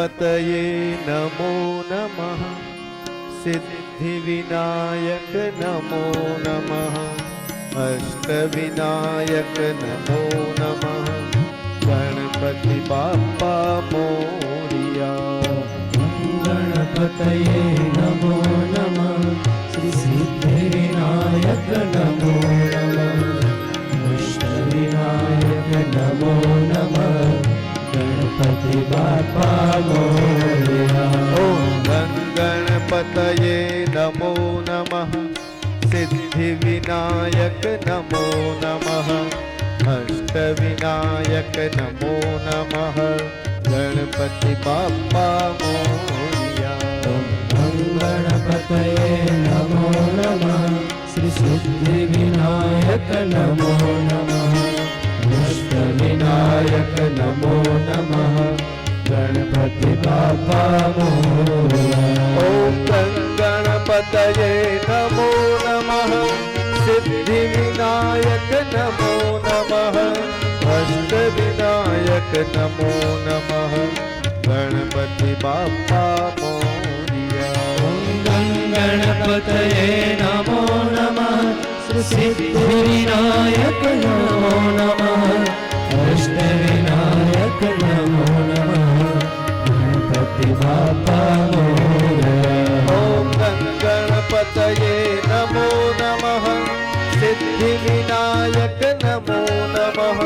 पतये नमो नमः। सिद्धिविनायक नमो नमः। अष्टविनायक नमो नमः। गणपति बाप्पा मोरिया। गणपतये गणपतये नमो नमः। सिद्धिविनायक नमो नमः। अष्टविनायक नमो नमः। गणपति बाप्पा मोरिया। गणपतये नमो नमः। श्री सिद्धिविनायक नमो नमः। अष्टविनायक नमो नमः। गणपति बापा मोरया। सिद्धिविनायक नमो नमः। अष्ट विनायक नमो नमः। गणपति बाप्पा मोरिया। गणपतये नमो नमः। सिद्धिविनायक नमो नमः। अष्टविनायक नमो नमः। गणपति बापा मोरया। ॐ गणपतये सिद्धिविनायक नमो नमः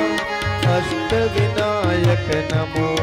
अष्टविनायक नमो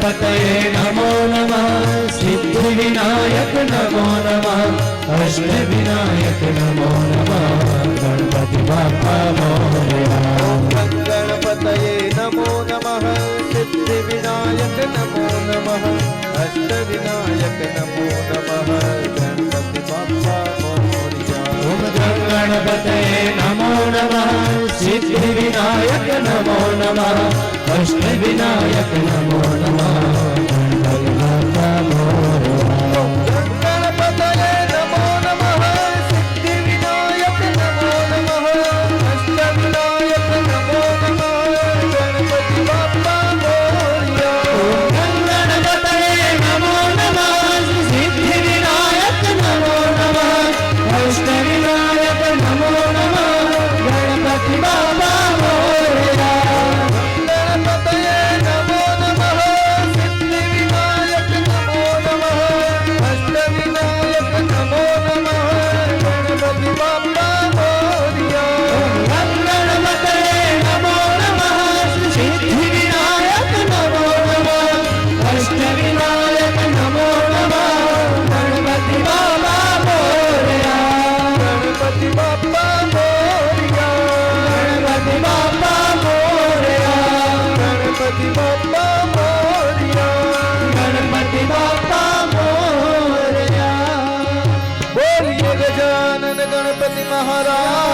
गणपतये नमो नमः। सिद्धिविनायक नमो नमः। अष्टविनायक नमो नमः। गणपति बापा मोरया गणपतये नमो नमः। सिद्धिविनायक नमो नमः। अष्टविनायक नमो नमः। गणपति बाप्पा मोरिया गणपतये नमो नमः। सिद्धिविनायक नमो नमः। अष्टविनायक नमो नमः। मोरया